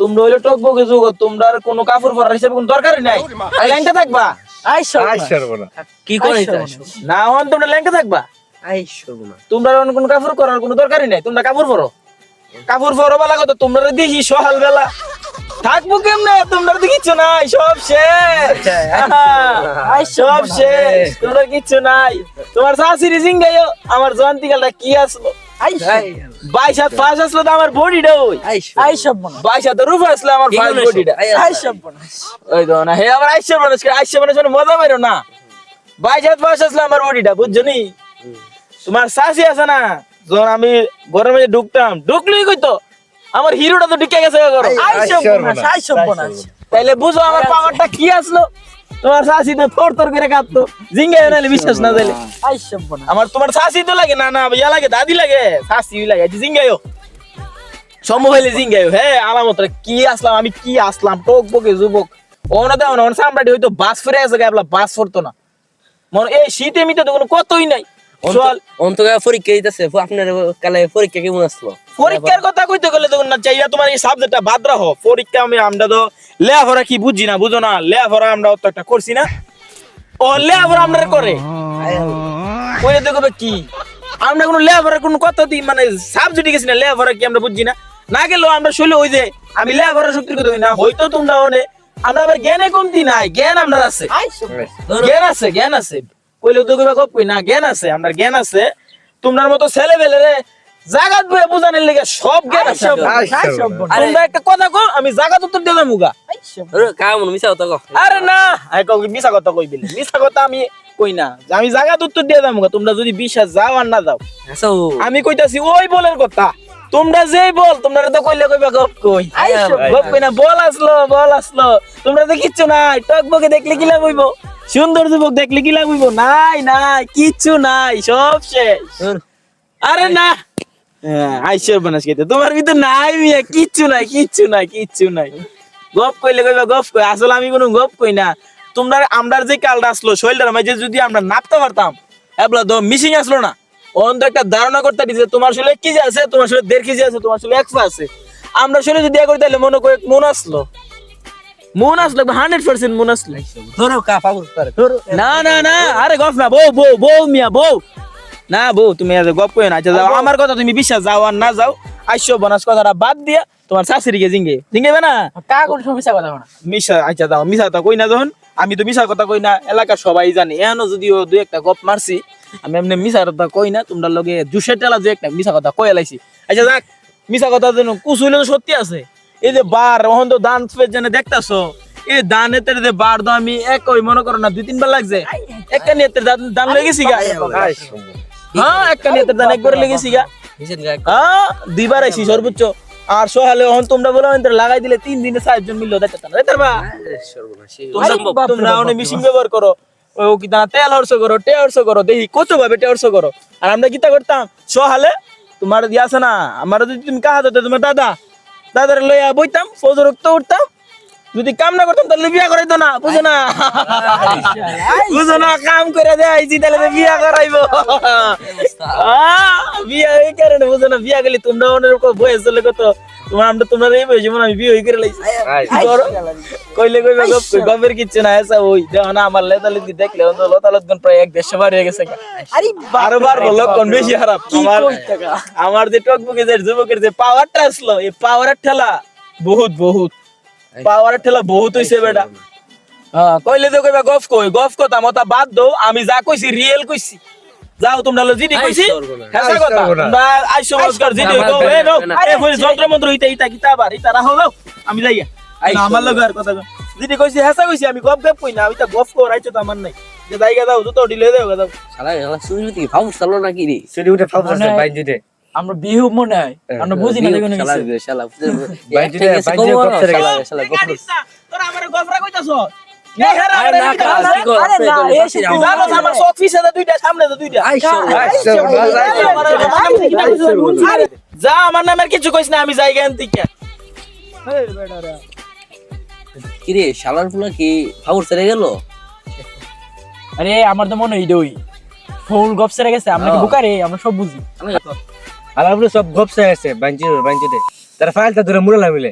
তোমরা হইলে টক বকে যোগ তোমরা আর কোনো কাপড় পরার হিসেবে কোনো দরকারই নাই। আর ল্যাংটা থাকবা? কি করে। না হন তোমরা ল্যাংটা থাকবা। তোমরা অন্য কোনো কাপড় করার কোনো দরকারই নাই। তোমরা কাপড় পরো। কাপড় পরো বেলা কত তোমরা দেখি সকাল বেলা থাকব কেমনে? তোমরা তো কিচ্ছু নাই সব শেষ। আই সব শেষ। তোমরা কিচ্ছু নাই। তোমার শাশুড়ি জিঙ্গাইও আমার জয়ন্তিকালটা কি আসলো? বাইশ হাত ফাঁস আসলো তো আমার বডিটা ওই। বাইশ হাত আসলো আমার করে বডিটা ওই তো না হে আবার আইসে মানুষ আইসে মানুষ মানে মজা পাইরো না। বাইশ হাত ফাঁস আসলো আমার বডিটা বুঝছ নি? তোমার শাশি আছে না যখন আমি ঘরের মধ্যে ঢুকতাম ঢুকলেই কইতো আমার হিরোটা তো ঢুকে গেছে তাইলে বুঝো আমার পাওয়ারটা কি আসলো? তোমার শাসি তো থর থর করে কাঁদতো। জিঙ্গাই বেড়ালে বিশ্বাস না দিলে। আমার তোমার শাসি তো লাগে না না ইয়া লাগে দাদি লাগে শাসি লাগে জিঙ্গায়ও। সম্ভব হইলে জিঙ্গাইও হ্যাঁ আমার মতো কি আসলাম আমি কি আসলাম টোক বকে যুবক। ওনা না সামরাটি হয়তো বাস ফিরে আসে গাবলা বাস ফুরতো না। মনে এই শীতে মিতে তো কোনো কতই নাই। অন্তকা পরীক্ষা দিতেছে আপনার কালে পরীক্ষা কেমন আসলো? পরীক্ষার কথা কইতে গেলে না চাইয়া তোমার এই সাবজেক্টটা বাদ রাখো। পরীক্ষা আমি আমরা তো লেখাপড়া কি বুঝি না বুঝো না। লেখাপড়া আমরা অত একটা করছি না। ও লেখাপড়া আমরা করে। কইলে দেখবে কি? আমরা কোনো লেখাপড়ার কোনো কথা দিই মানে সাবজেক্টে গেছি না লেখাপড়া কি আমরা বুঝছি না? না গেলেও আমরা শৈলে ওই যে আমি লেখাপড়া শক্তির কথা না হয়তো তোমরা আমরা আবার জ্ঞানে কমতি নাই জ্ঞান আমরা আছে। জ্ঞান আছে জ্ঞান আছে। কইলে তো কইবা কই? না জ্ঞান আছে আমরা জ্ঞান আছে। তোমার মতো ছেলে বেলে রে জাগাত বয়ে বুঝানোর লেগে সব জ্ঞান আছে। তোমরা একটা কথা কও আমি জাগাত উত্তর দিলাম মুগা। কামন মিশা হতো গো আরে না আই কও মিছা কথা কই মিছা কথা আমি কই না। আমি জাগাত উত্তর দিয়ে দাম তোমরা যদি বিশ্বাস যাও আর না যাও। আচ্ছা আমি কইতাছি ওই বলের কথা। তোমরা যেই বল তোমরা তো কইলে কইবা গপ কই। গপ কই না বল আসলো বল আসলো। তোমরা তো কিচ্ছু নাই টক বকে দেখলে কি লাভ হইব? সুন্দর যুবক দেখলে কি হইব নাই নাই কিচ্ছু নাই সব শেষ। আরে না। হ্যাঁ, বানাস খেতে তোমার ভিতর নাই মিয়া কিচ্ছু নাই কিচ্ছু নাই কিচ্ছু নাই। গপ কইলে কইবা গপ কই। আসলে আমি কোনো গপ কই না। তোমরা আমরা যে কালটা আসলো শৈলটার মাঝে যদি আমরা নাপতে পারতাম এবলা তো মিসিং আসলো না। অন তো একটা ধারণা করতে দিছে তোমার শরীরে কি যে আছে তোমার শরীরে দেড় কেজি আছে তোমার শরীরে একশো আছে। আমরা শরীরে যদি করি তাহলে মনে করি মন আসলো। মন আসলো হান্ড্রেড পার্সেন্ট মন আসলো। ধরো কা না না না আরে গপ না বউ বউ বউ মিয়া বউ। না বউ তুমি গপ কই না আচ্ছা যাও আমার কথা তুমি বিশ্বাস যাও আর না যাও আইসো বনাস কথাটা বাদ দিয়া তোমার শাশুড়িকে জিঙ্গে। জিঙ্গেবে না? কা কোন সমস্যা কথা না মিশা আচ্ছা যাও মিশা কথা কই না যখন আমি তো মিশা কথা কই না এলাকার সবাই জানে। এখনও যদিও দুই একটা গপ মারছি আমি এমনি মিশা কথা কই না তোমরা লগে জুসের টেলা যে একটা মিশা কথা কই এলাইছি আচ্ছা যাক মিশা কথা যেন তো সত্যি আছে। এই যে বার ওহন তো দান যেন দেখতাছো। এই দান এতে যে বার তো আমি এক ওই মনে করো না দুই তিনবার লাগছে। একটা নিয়ে দান দান লয়ে গেছি গা। হ্যাঁ একটা নিয়ে দান একবার লেগে গেছি গা। হ্যাঁ দুইবার আইছি সর্বোচ্চ। আর সহালে ওহন তোমরা বলো অন্তর লাগাই দিলে তিন দিনে চারজন মিললো দেখতে না তোমরা তোমরা অনেক মেশিন ব্যবহার করো। ও কি তা তেল হর্ষ করো টে হর্ষ করো দেখি কত ভাবে টে হর্ষ করো। আর আমরা কিতা করতাম সহালে তোমার ইয়ে আছে না আমার যদি তুমি কাহা দিতে তোমার দাদা দাদার লইয়া বইতাম ফজর রক্ত উঠতাম। যদি কাম না করতাম তাহলে বিয়া করাইতো না বুঝো না। বুঝো না কাম করে দেয়াইছি তাহলে তো বিয়া করাইব। বিয়া এই কারণে বুঝো না বিয়া গেলে তোমরা অনেক বয়স চলে কত তোমার আমরা তোমরা এই যেমন আমি বিয়ে করে লাইছি? কইলে কইবে গপ কই গপের কিচ্ছু না এসা ওই দেখো না আমার লেতালি দি দেখলে অন্ত গুণ প্রায় এক দেড়শো বার হয়ে গেছে আরে আরও বার বলো কোন বেশি খারাপ? আমার আমার যে টকবকে যে যুবকের যে পাওয়ারটা আসলো এই পাওয়ারের ঠেলা বহুত বহুত। পাওয়ারের ঠেলা বহুত হইছে বেটা। হ্যাঁ কইলে তো কইবা গফ কই গফ কথা মতা বাদ দো আমি যা কইছি রিয়েল কইছি। যাও তোমরা লো জিডি কইছি হেসা কথা তোমরা আইসো মস্কর জিডি কও এ নো আরে কই যন্ত্র মন্ত্র ইতা ইতা কিতা আবার ইতা রাখো দাও আমি যাইয়া আই আমার লগে আর কথা। জিডি কইছি হেসা কইছি আমি গপ গপ কই না আমি তা গফ কর আইছো তো আমার নাই। যে জায়গা দাও দুটো ডিলে দাও দাও। শালা শালা সুইলি কি ফাউস চালো নাকি রে? সেটি উঠে ফাউস আছে মনে হয়- বাইন দিতে আমরা বিহু মনে হয় আমরা বুঝি না দেখুন শালা শালা বাইন দিতে বাইন দিতে গপ ছেড়ে গেল শালা তোরা আমারে গফরা কইতাছো করো? আমার যা নামের কিছু কইস না আমি যাই থেকে। কি শালার পুলা কি ফাউস ছেড়ে গেল? আরে আমার তো মনে হয় ফুল গপ সেরে গেছে আমরা কি বুকারে? আমরা সব বুঝি। আলাপুরে সব গপ বাইন দিতে বাইন দিতে তারা ফাইলটা ধরে মুড়ালা মিলে